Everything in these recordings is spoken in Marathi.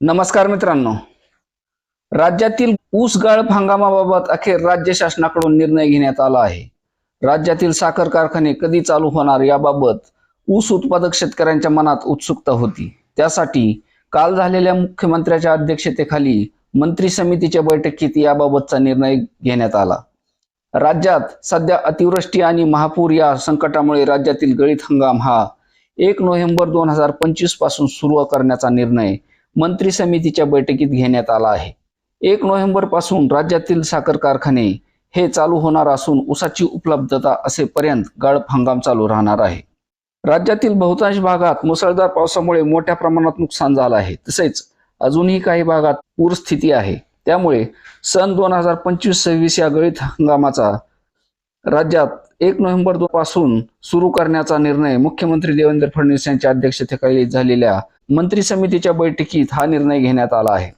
नमस्कार मित्रांनो. राज्यातील ऊस गाळप हंगामाबाबत अखेर राज्य शासनाकडून निर्णय घेण्यात आला आहे. राज्यातील साखर कारखाने कधी चालू होणार याबाबत ऊस उत्पादक शेतकऱ्यांच्या मनात उत्सुकता होती. त्यासाठी काल झालेल्या मुख्यमंत्र्याच्या अध्यक्षतेखाली मंत्री समितीच्या बैठकीत याबाबतचा निर्णय घेण्यात आला. राज्यात सध्या अतिवृष्टी आणि महापूर या संकटामुळे राज्यातील गळीत हंगाम हा एक नोव्हेंबर दोन हजार पंचवीसपासून सुरू करण्याचा निर्णय मंत्री समितीच्या बैठकीत घेण्यात आला आहे. एक नोव्हेंबरपासून राज्यातील साखर कारखाने हे चालू होणार असून ऊसाची उपलब्धता असेपर्यंत गाळप हंगाम चालू राहणार आहे. राज्यातील बहुतांश भागात मुसळधार पावसामुळे मोठ्या प्रमाणात नुकसान झालं आहे. तसेच अजूनही काही भागात पूरस्थिती आहे. त्यामुळे सन दोन हजार पंचवीस सव्वीस या गळीत हंगामाचा राज्यात एक नोव्हेंबरपासून सुरू करण्याचा निर्णय मुख्यमंत्री देवेंद्र फडणवीस यांच्या अध्यक्षतेखाली झालेल्या मंत्री समितीच्या बैठकीत हा निर्णय घेण्यात आला आहे.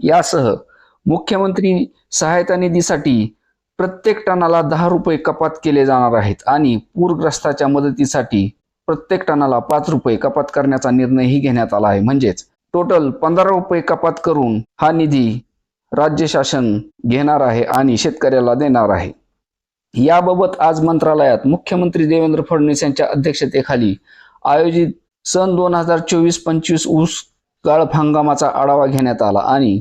यासह मुख्यमंत्री सहायता निधीसाठी प्रत्येक टनाला दहा रुपये कपात केले जाणार आहेत आणि पूरग्रस्ताच्या मदतीसाठी प्रत्येक टनाला पाच रुपये कपात करण्याचा निर्णयही घेण्यात आला आहे. म्हणजेच टोटल पंधरा रुपये कपात करून हा निधी राज्य शासन घेणार आहे आणि शेतकऱ्याला देणार आहे. याबाबत आज मंत्रालयात मुख्यमंत्री देवेंद्र फडणवीस यांच्या अध्यक्षतेखाली आयोजित सन दोन हजार चोवीस पंचवीस ऊस गाळप हंगामाचा आढावा घेण्यात आला आणि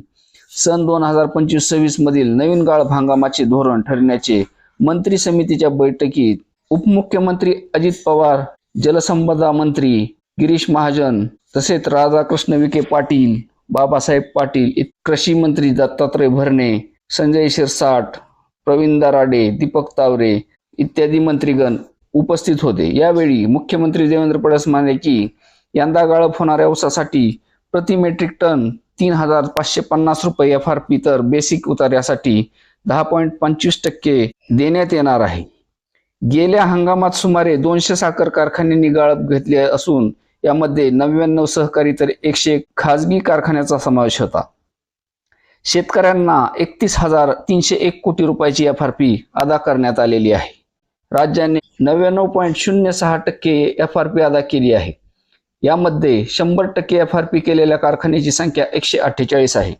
सन दोन हजार पंचवीस सव्वीस मधील नवीन गाळप हंगामाचे धोरण ठरण्याचे मंत्री समितीच्या बैठकीत उपमुख्यमंत्री अजित पवार जलसंपदा मंत्री गिरीश महाजन तसेच राधाकृष्ण विखे पाटील बाबासाहेब पाटील कृषी मंत्री दत्तात्रय भरणे संजय शिरसाट प्रवीण दराडे दीपक तावरे इत्यादी मंत्रीगण उपस्थित होते. यावेळी मुख्यमंत्री देवेंद्र फडणवीस म्हणाले की यंदा गाळप होणाऱ्या ऊसासाठी प्रति मेट्रिक टन तीन हजार पाचशे पन्नास रुपये एफ आर पी तर बेसिक उतार्यासाठी दहा पॉईंट पंचवीस टक्के देण्यात येणार आहे. गेल्या हंगामात सुमारे दोनशे साखर कारखान्यांनी गाळप घेतले असून यामध्ये नव्याण्णव सहकारी तर एकशे खाजगी कारखान्याचा समावेश होता. शेतकऱ्यांना एकतीस हजार तीनशे एक कोटी रुपयाची एफ आर पी अदा करण्यात आलेली आहे. राज्याने नव्याण्णव पॉईंट शून्य सहा टक्के एफ आर पी अदा केली आहे. यामध्ये शंभर टक्के एफ आर पी केलेल्या कारखान्याची संख्या एकशे अठ्ठेचाळीस आहे.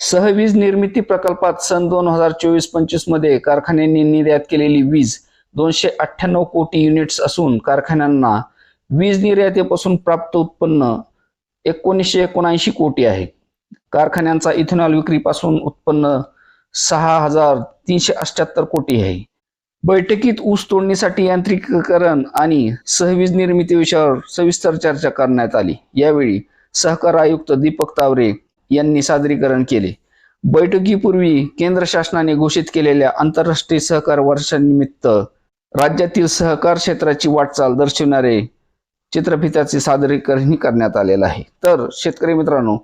सहवीज निर्मिती प्रकल्पात सन दोन हजार चोवीस पंचवीसमध्ये कारखान्यांनी निर्यात केलेली वीज दोनशे अठ्ठ्याण्णव कोटी युनिट्स असून कारखान्यांना वीज निर्यातीपासून प्राप्त उत्पन्न एकोणीसशे एकोणऐंशी कोटी आहे. कारखान्यांचा इथेनॉल विक्रीपासून उत्पन्न सहा हजार तीनशे अठ्याहत्तर कोटी आहे. बैठकीत ऊस तोडणीसाठी यांत्रिकीकरण आणि सहवीज निर्मिती विषयावर सविस्तर चर्चा करण्यात आली. यावेळी सहकार आयुक्त दीपक तावरे यांनी सादरीकरण केले. बैठकीपूर्वी केंद्र शासनाने घोषित केलेल्या आंतरराष्ट्रीय सहकार वर्षानिमित्त राज्यातील सहकार क्षेत्राची वाटचाल दर्शवणारे चित्रफिताचे सादरीकरणही करण्यात आलेलं आहे. तर शेतकरी मित्रांनो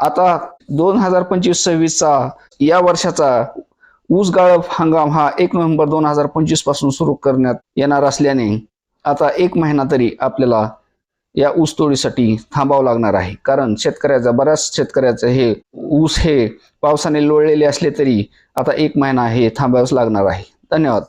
आता दोन हजार पंचवीस सव्वीसचा या वर्षाचा ऊस गाळप हंगाम हा एक नोव्हेंबर दोन हजार पंचवीसपासून सुरू करण्यात येणार असल्याने आता एक महिना तरी आपल्याला या ऊस तोडीसाठी थांबावं लागणार आहे. कारण शेतकऱ्याचा बऱ्याच शेतकऱ्याचं हे ऊस हे पावसाने लोळलेले असले तरी आता एक महिना हे थांबावंच लागणार आहे. धन्यवाद.